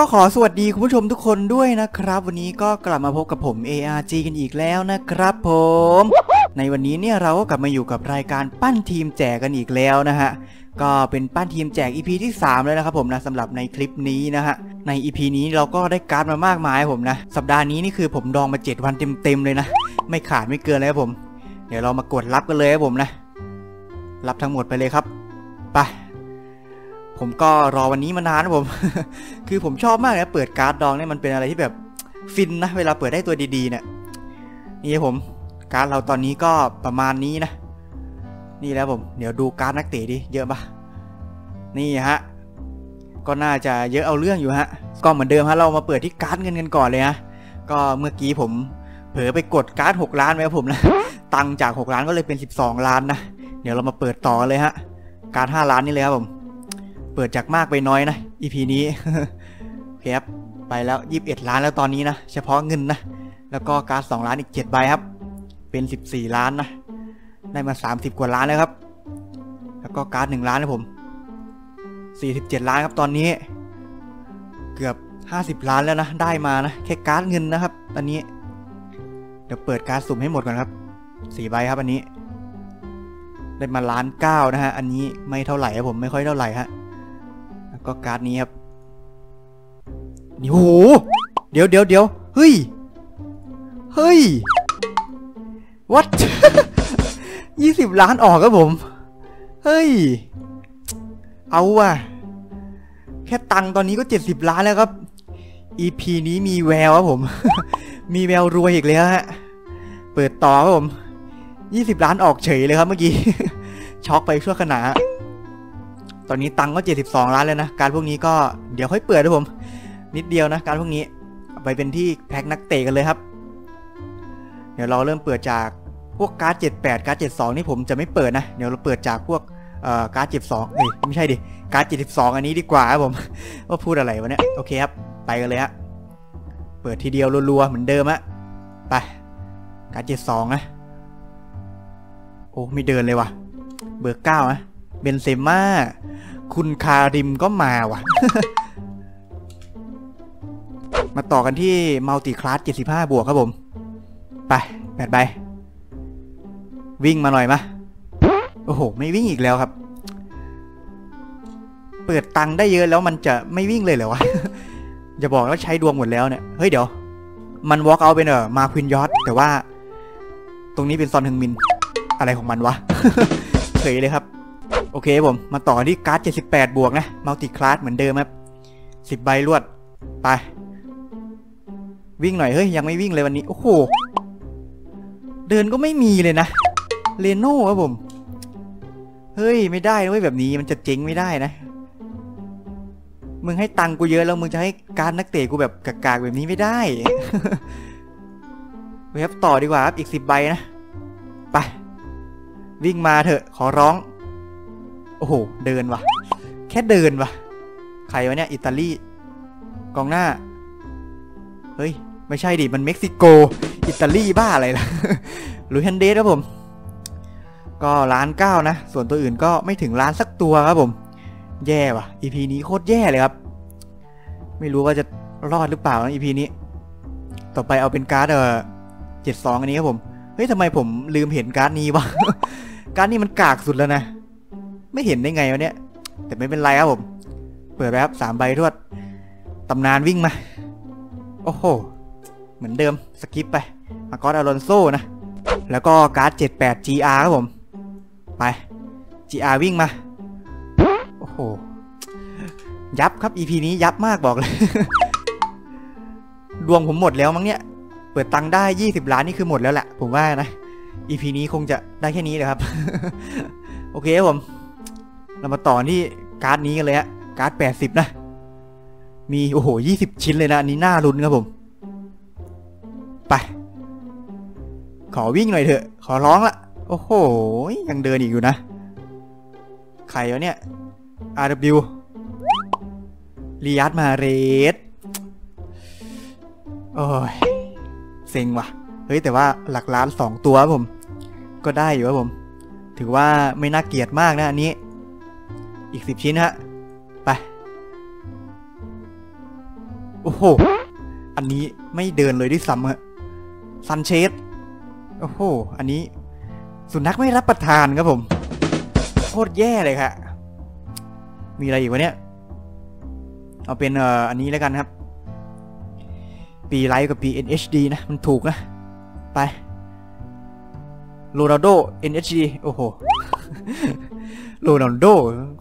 ก็ขอสวัสดีคุณผู้ชมทุกคนด้วยนะครับ วันนี้ก็กลับมาพบกับผม ARG กันอีกแล้วนะครับผม ในวันนี้เนี่ยเราก็กลับมาอยู่กับรายการปั้นทีมแจกกันอีกแล้วนะฮะก็เป็นปั้นทีมแจก EP ที่3แล้วนะครับผมนะสำหรับในคลิปนี้นะฮะใน EP นี้เราก็ได้การ์ดมามากมายผมนะ สัปดาห์นี้นี่คือผมดองมา 7 วันเต็มๆเลยนะ ไม่ขาดไม่เกินเลยครับผม เดี๋ยวเรามากดรับกันเลยครับผมนะ รับทั้งหมดไปเลยครับไป ผมก็รอวันนี้มานานนะผม คือผมชอบมากนะเปิดการ์ดดองเนี่ยมันเป็นอะไรที่แบบฟินนะเวลาเปิดได้ตัวดีๆเนี่ยนี่ผมการ์ดเราตอนนี้ก็ประมาณนี้นะ นี่แล้วผมเดี๋ยวดูการ์ดนักเตะดิเยอะปะนี่ฮะก็น่าจะเยอะเอาเรื่องอยู่ฮะก็เหมือนเดิมฮะเรามาเปิดที่การ์ดเงินกันก่อนเลยฮะก็เมื่อกี้ผมเผลอไปกดการ์ด6ล้านไว้ครับผมนะตังจาก 6 ล้านก็เลยเป็น 12 ล้านนะเดี๋ยวเรามาเปิดต่อเลยฮะการ์ด5ล้านนี่เลยครับผม เปิดจากมากไปน้อยนะ EP นี้โอเคครับไปแล้ว 21 ล้านแล้วตอนนี้นะ เฉพาะเงินนะ แล้วก็การ์ด2ล้านอีก 7 ใบครับ เป็น 14 ล้านนะ ได้มา 30 กว่าล้านแล้วครับ แล้วก็การ์ด1ล้านนะผม 47 ล้านครับตอนนี้ เกือบ 50 ล้านแล้วนะ ได้มานะ แค่การ์ดเงินนะครับ ตอนนี้ เดี๋ยวเปิดการ์ดสุ่มให้หมดก่อนครับ4ใบครับอันนี้ ได้มาล้านเก้านะฮะ อันนี้ไม่เท่าไหร่ครับผม ไม่ค่อยเท่าไหร่ฮะ ก็การ์ดนี้ครับนี่โหเดี๋ยวเดี๋ยวเดี๋ยวเฮ้ย เฮ้ย what ยี่สิบล้านออกครับผม เฮ้ย เอาว่ะ แค่ตังค์ตอนนี้ก็เจ็ดสิบล้านแล้วครับ EP นี้มีแววครับผม มีแววรวยอีกแล้วฮะ เปิดต่อครับผมยี่สิบล้านออกเฉยเลยครับเมื่อกี้ ช็อกไปชั่วขณะ ตอนนี้ตังค์ก็ 72 ล้านแล้วนะ การพวกนี้ก็เดี๋ยวค่อยเปิดนะผม นิดเดียวนะ การพวกนี้ไปเป็นที่แพ็คนักเตะกันเลยครับ เดี๋ยวเราเริ่มเปิดจากพวกการ์ด78 การ์ด72 นี่ผมจะไม่เปิดนะ เดี๋ยวเราเปิดจากพวกการ์ด72เอ้ยไม่ใช่ดิ การ์ด72 อันนี้ดีกว่าครับผม ว่าพูดอะไรวะเนี่ย โอเคครับ ไปกันเลยฮะ เปิดทีเดียวรัวๆเหมือนเดิมฮะไป การ์ด72นะ โอ้ไม่เดินเลยว่ะ เบอร์เก้านะ เบนเซม่า คุณคาริมก็มาว่ะ มาต่อกันที่มัลติคลาส 75 บวกครับผม ไปแปดใบ วิ่งมาหน่อยมาโอ้โห ไม่วิ่งอีกแล้วครับ เปิดตังค์ได้เยอะแล้วมันจะไม่วิ่งเลยเหรอวะ อย่าบอกว่าใช้ดวงหมดแล้วเนี่ย เฮ้ยเดี๋ยว มันวอล์กเอาเป็นเออมาควินยอตแต่ว่า ตรงนี้เป็นซอนฮึงมิน อะไรของมันวะเฉยเลยครับ โอเคผม มาต่อที่การ์ด 78 บวกนะ มัลติคลาสเหมือนเดิมครับ10ใบรวด ไป วิ่งหน่อย เฮ้ย ยังไม่วิ่งเลยวันนี้ โอ้โห เดินก็ไม่มีเลยนะ เรโน่ครับผม เฮ้ย ไม่ได้นะเว้ยแบบนี้มันจะเจ๊งไม่ได้นะ มึงให้ตังค์กูเยอะแล้วมึงจะให้การนักเตะกูแบบกากๆแบบนี้ไม่ได้เว็บต่อดีกว่าครับอีก10ใบนะ ไป วิ่งมาเถอะ ขอร้อง โอ้โห เดินวะแค่เดินวะใครวะเนี่ย อิตาลี กองหน้า เฮ้ย ไม่ใช่ดิ มันเม็กซิโก อิตาลีบ้าอะไรล่ะลูเฮนเดสครับผม ก็ล้านเก้านะ ส่วนตัวอื่นก็ไม่ถึงล้านสักตัวครับผม แย่ว่ะ EP นี้โคตรแย่เลยครับ ไม่รู้ว่าจะรอดหรือเปล่านะ EP นี้ ต่อไปเอาเป็นการ์ดเออเจ็ดสองอันนี้ครับผม เฮ้ยทำไมผมลืมเห็นการ์ดนี้วะ การ์ดนี้มันกากสุดแล้วนะ ไม่เห็นได้ไงวะเนี่ย แต่ไม่เป็นไรครับผม เปิดไปครับสามใบทวดตำนานวิ่งมา โอ้โห เหมือนเดิมสกิปไป มากอสอลอนโซนะ แล้วก็การ์ด 78 GR ครับผม ไป GR วิ่งมา โอ้โห ยับครับ EP นี้ยับมากบอกเลย ดวงผมหมดแล้วมั้งเนี่ย เปิดตังได้ 20 ล้านนี่คือหมดแล้วแหละ ผมว่านะ EP นี้คงจะได้แค่นี้เลยครับ โอเคครับผม เรามาต่อที่การ์ดนี้กันเลยฮะการ์ด80นะ มีโอ้โห20ชิ้นเลยนะ อันนี้น่าลุ้นครับผม ไป ขอวิ่งหน่อยเถอะ ขอร้องละ โอ้โห ยังเดินอีกอยู่นะ ใครวะเนี่ย RW ลียัดมาเรสโอ้ย เซ็งว่ะ เฮ้ย แต่ว่าหลักล้านสองตัวครับผม ก็ได้อยู่ครับผม ถือว่าไม่น่าเกลียดมากนะอันนี้ อีกสิบชิ้นฮะ ไป โอ้โห อันนี้ไม่เดินเลยด้วยซ้ำฮะซันเชสโอ้โห อันนี้ สุนัขไม่รับประทานครับผม โคตรแย่เลยค่ะมีอะไรอีกวะเนี่ย เอาเป็นเอ่ออันนี้แล้วกันครับ ปีไลท์กับปี NHD นะ มันถูกนะ ไปโรนัลโด NHD โอ้โห โรนัลโด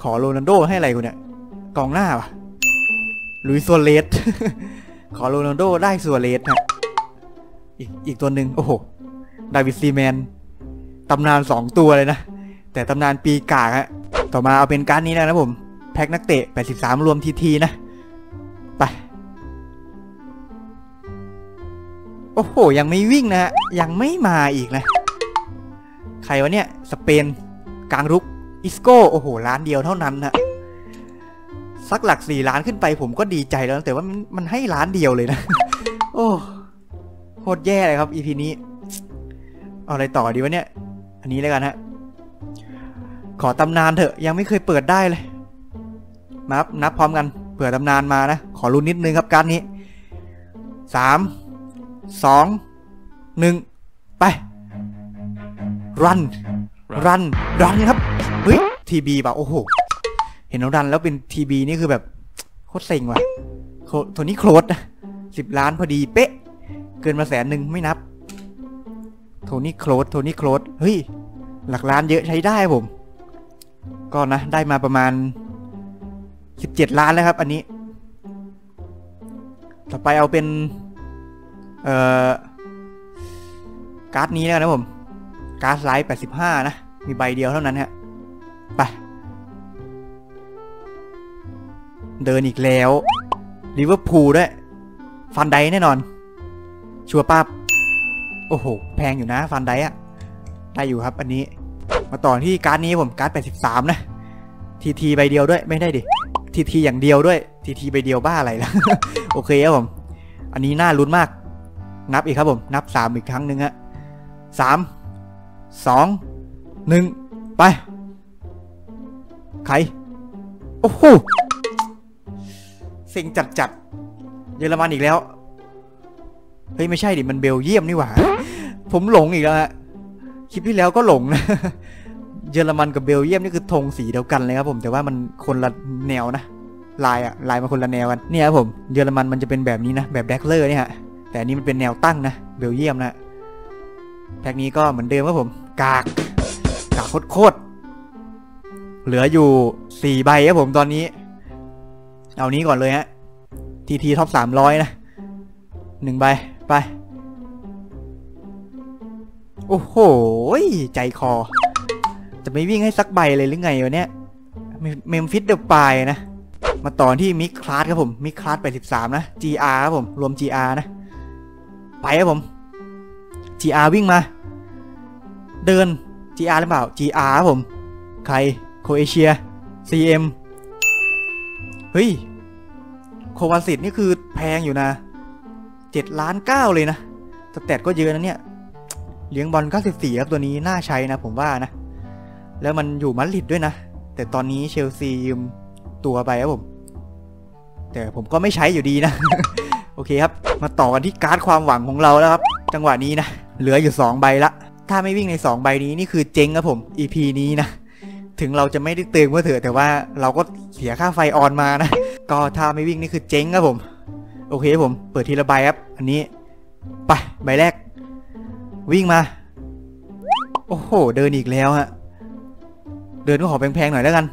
ขอโรนัลโดให้อะไรกูเนี่ย กองหน้าปะลุยซัวเรสขอโรนัลโดได้ซัวเรสนะอีกอีกตัวหนึ่งโอ้โห ดาวิดซีแมน ตำนานสองตัวเลยนะ แต่ตำนานปีกากฮะ ต่อมาเอาเป็นการดนี้แล้วนะผม แพ็กนักเตะ 83 รวมทีทีนะ ไป โอ้โห ยังไม่วิ่งนะฮะยังไม่มาอีกนะ ใครวะเนี่ย สเปน กลางรุก อิสโก้โอ้โหล้านเดียวเท่านั้นนะสักหลักสี่ล้านขึ้นไปผมก็ดีใจแล้วแต่ว่ามันให้ล้านเดียวเลยนะ โอ้โคตรแย่เลยครับ EP นี้ เอาอะไรต่อดีวะเนี่ย อันนี้แล้วกันฮะ ขอตำนานเถอะยังไม่เคยเปิดได้เลยนับนับพร้อมกันเผื่อตำนานมานะ ขอรุนนิดนึงครับการนี้สามสองหนึ่งไปรันรันรันครับ เฮ้ยทีบีป่ะโอ้โห เห็นน้องรันแล้วเป็นทีบีนี่คือแบบโคตรเซ็งว่ะโคโทนี่โคลดนะสิบล้านพอดีเป๊ะ เกินมาแสนหนึ่งไม่นับ โทนี่โคลดโทนี่โคลดเฮ้ย หลักล้านเยอะใช้ได้ผม ก็นะ ได้มาประมาณ17ล้านแล้วครับ อันนี้ ต่อไปเอาเป็น เอ่อ การ์ดนี้แล้วนะผม การ์ดไลท์85นะ มีใบเดียวเท่านั้นฮะ เดินอีกแล้วลิเวอร์พูลด้วยฟันไดแน่นอน ชัวร์ป้าบโอ้โห แพงอยู่นะฟันไดอะได้อยู่ครับอันนี้ มาต่อที่การ์ดนี้ผมการ์ด 83 นะทีทีใบเดียวด้วยไม่ได้ดิทีทีอย่างเดียวด้วยทีทีใบเดียวบ้าอะไรล่ะโอเคครับผม อันนี้น่าลุ้นมาก นับอีกครับผม นับ 3 อีกครั้งหนึ่งฮะสามสองหนึ่งไป ใคร โอ้โห ซ็งจัดจัดๆเยอรมันอีกแล้ว เฮ้ยไม่ใช่ดิมันเบลเยียมนี่หว่า ผมหลงอีกแล้วฮะคลิปที่แล้วก็หลงนะเยอรมันกับเบลเยียมนี่คือธงสีเดียวกันเลยครับผมแต่ว่ามันคนละแนวนะลายอะลายมันคนละแนวกันเนี่ยครับผมเยอรมันมันจะเป็นแบบนี้นะแบบแดกเลอร์เนี่ยฮะแต่อันนี้มันเป็นแนวตั้งนะเบลเยียมนะแพ็กนี้ก็เหมือนเดิมครับผมกากกากโคตรเหลืออยู่สี่ใบครับผมตอนนี้ เอานี้ก่อนเลยฮะทีทีท็อปสามร้อยนะหนึ่งใบ ไป โอ้โห ใจคอ จะไม่วิ่งให้สักใบเลยหรือไงวะเนี่ย เมมฟิตเดอะปายนะ มาต่อที่มิกคลาสครับผม มิกคลาสไปสิบสามนะ GR ครับผม รวม GR นะ ไปครับผม GR วิ่งมา เดิน GR หรือเปล่า GR ครับผม ใคร โคเอเชีย CM เฮ้ย โควาสิตนี่คือแพงอยู่นะ7ล้าน9เลยนะสแตทก็เยอะนะเนี่ยเลี้ยงบอล94ครับตัวนี้น่าใช้นะผมว่านะ แล้วมันอยู่มาดริดด้วยนะ แต่ตอนนี้เชลซียืมตัวไปครับผม แต่ผมก็ไม่ใช้อยู่ดีนะ โอเคครับ มาต่อกันที่การ์ดความหวังของเราแล้วครับ จังหวะนี้นะ เหลืออยู่ 2 ใบละ ถ้าไม่วิ่งใน 2 ใบนี้นี่คือเจ๊งครับผม EP นี้นะ ถึงเราจะไม่ได้เติมก็เถอะแต่ว่าเราก็เสียค่าไฟออนมานะ ก็ถ้าไม่วิ่งนี่คือเจ๊งครับผม โอเคครับผม เปิดทีละใบครับ อันนี้ ไป ใบแรก วิ่งมา โอ้โห เดินอีกแล้วฮะ เดินก็ขอแพงๆหน่อยแล้วกัน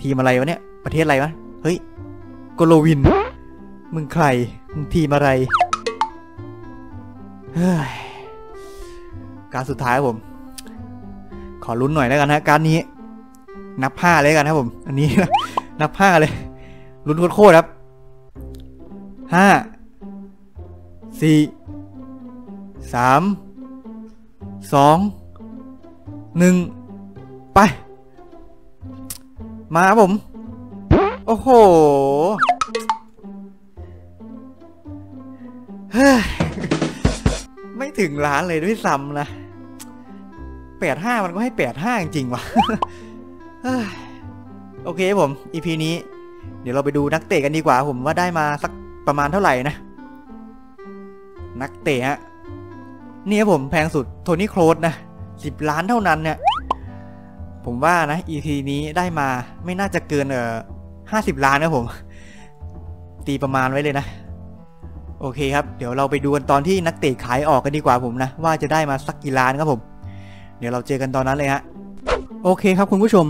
ทีมอะไรวะเนี่ย ประเทศอะไรวะ เฮ้ยโกโลวิน มึงใคร มึงทีมอะไร เฮ้ย การสุดท้ายครับผม ขอลุ้นหน่อยแล้วกันฮะ การนี้ นับห้าเลยกันครับผม อันนี้ นับห้าเลย ลุ้นโคตรครับห้าสี่สามสองหนึ่งไป มาครับผม โอ้โหไม่ถึงล้านเลยด้วยซ้ำนะแปดห้ามันก็ให้แปดห้าจริงๆว่ะโอเคผม EP นี้ เดี๋ยวเราไปดูนักเตะกันดีกว่า ผมว่าได้มาสักประมาณเท่าไหร่นะ นักเตะฮะนี่ครับผมแพงสุดโทนี่โครสนะสิบล้านเท่านั้นเนี่ย ผมว่านะ EP นี้ได้มาไม่น่าจะเกินเอ่อห้าสิบล้านครับผม ตีประมาณไว้เลยนะ โอเคครับ เดี๋ยวเราไปดูกันตอนที่นักเตะขายออกกันดีกว่าผมนะ ว่าจะได้มาสักกี่ล้านครับผม เดี๋ยวเราเจอกันตอนนั้นเลยฮะ โอเคครับคุณผู้ชม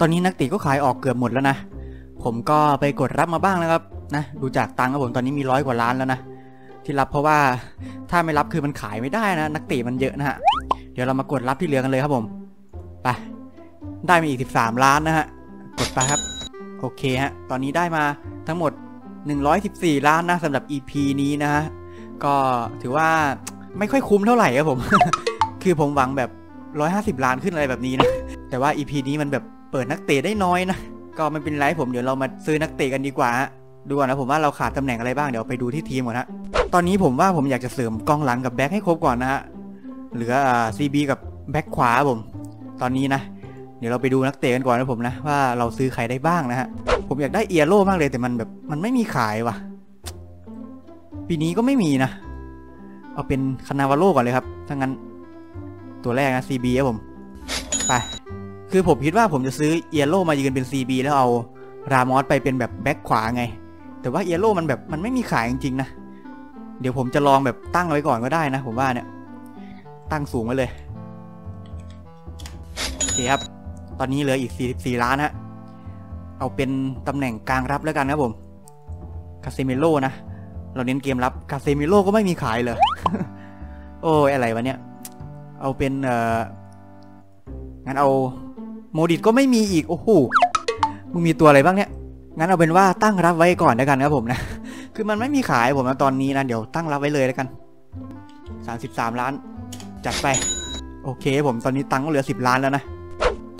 ตอนนี้นักเตะก็ขายออกเกือบหมดแล้วนะ ผมก็ไปกดรับมาบ้างแล้วครับนะดูจากตังค์ครับผมตอนนี้มีร้อยกว่าล้านแล้วนะที่รับเพราะว่าถ้าไม่รับคือมันขายไม่ได้นะ นักเตะมันเยอะนะฮะเดี๋ยวเรามากดรับที่เหลือกันเลยครับผมไปได้มาอีก 13 ล้านนะฮะกดไปครับโอเคฮะตอนนี้ได้มาทั้งหมด 114 ล้านนะสำหรับ EP นี้นะฮะก็ถือว่าไม่ค่อยคุ้มเท่าไหร่ครับผม คือผมหวังแบบ 150 ล้านขึ้นอะไรแบบนี้นะ แต่ว่า EP นี้มันแบบเปิดนักเตะได้น้อยนะ ก็ไม่เป็นไรผมเดี๋ยวเรามาซื้อนักเตะกันดีกว่าฮะดูก่อนนะผมว่าเราขาดตำแหน่งอะไรบ้างเดี๋ยวไปดูที่ทีมก่อนนะตอนนี้ผมว่าผมอยากจะเสริมกองหลังกับแบ็คให้ครบก่อนนะฮะเหลืออ่า CB กับแบ็คขวาผม ตอนนี้นะ เดี๋ยวเราไปดูนักเตะกันก่อนนะผมนะว่าเราซื้อใครได้บ้างนะฮะผมอยากได้เอียโร่มากเลยแต่มันแบบมันไม่มีขายว่ะ ปีนี้ก็ไม่มีนะ เอาเป็นคานาวาโร่ก่อนเลยครับถ้างั้นตัวแรกนะ CB ครับผมไป คือผมคิดว่าผมจะซื้อเอียโร่มายืนเป็น CB แล้วเอารามอสไปเป็นแบบแบ็คขวาไง แต่ว่าเอียโร่มันแบบมันไม่มีขายจริงๆนะ เดี๋ยวผมจะลองแบบตั้งไว้ก่อนก็ได้นะ ผมว่าเนี่ย ตั้งสูงไว้เลยโอเคครับ ตอนนี้เหลืออีก 44 ล้านฮะ เอาเป็นตำแหน่งกลางรับแล้วกันครับผม คาเซมิโลนะ เราเน้นเกมรับ คาเซมิโลก็ไม่มีขายเลย โอ้อะไรวะเนี่ย เอาเป็นเอ่องั้นเอา โมดิตก็ไม่มีอีก โอ้โห มึงมีตัวอะไรบ้างเนี่ย งั้นเอาเป็นว่าตั้งรับไว้ก่อนแล้วกันครับผมนะ คือมันไม่มีขายผมนะตอนนี้นะ เดี๋ยวตั้งรับไว้เลยแล้วกัน 33 ล้าน จัดไป โอเคผมตอนนี้ตังค์ก็เหลือ 10 ล้านแล้วนะ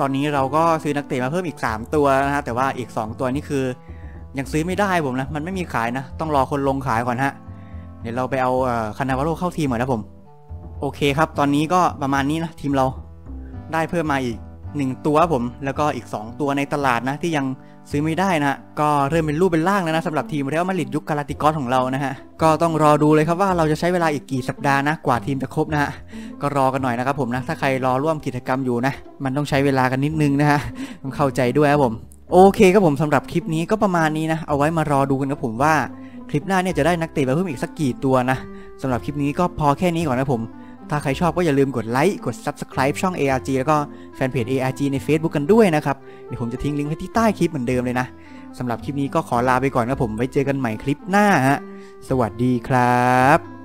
ตอนนี้เราก็ซื้อนักเตะมาเพิ่มอีก 3 ตัวนะฮะ แต่ว่าอีก 2 ตัวนี่คือ ยังซื้อไม่ได้ผมนะ มันไม่มีขายนะ ต้องรอคนลงขายก่อนฮะ เดี๋ยวเราไปเอาคานาวาโรเข้าทีมก่อนนะผม โอเคครับ ตอนนี้ก็ประมาณนี้นะทีมเราได้เพิ่มมาอีก 1 ตัวครับผม แล้วก็อีก 2 ตัวในตลาดนะที่ยังซื้อไม่ได้นะก็เริ่มเป็นรูปเป็นร่างแล้วนะสำหรับทีมเรอัลมาดริดยุคกาลาติกอสของเรานะฮะก็ต้องรอดูเลยครับว่าเราจะใช้เวลาอีกกี่สัปดาห์นะกว่าทีมจะครบนะฮะก็รอกันหน่อยนะครับผมนะถ้าใครรอร่วมกิจกรรมอยู่นะ มันต้องใช้เวลากันนิดนึงนะฮะต้องเข้าใจด้วยครับผม โอเคครับผมสำหรับคลิปนี้ก็ประมาณนี้นะเอาไว้มารอดูกันครับผมว่าคลิปหน้าเนี่ยจะได้นักเตะมาเพิ่มอีกสักกี่ตัวนะสำหรับคลิปนี้ก็พอแค่นี้ก่อนนะผม ถ้าใครชอบก็อย่าลืมกดไลค์กด Subscribe ช่อง ARG แล้วก็แฟนเพจ ARG ใน Facebook กันด้วยนะครับ เดี๋ยวผมจะทิ้งลิงก์ไว้ที่ใต้คลิปเหมือนเดิมเลยนะสำหรับคลิปนี้ก็ขอลาไปก่อนครับผมไว้เจอกันใหม่คลิปหน้าฮะสวัสดีครับ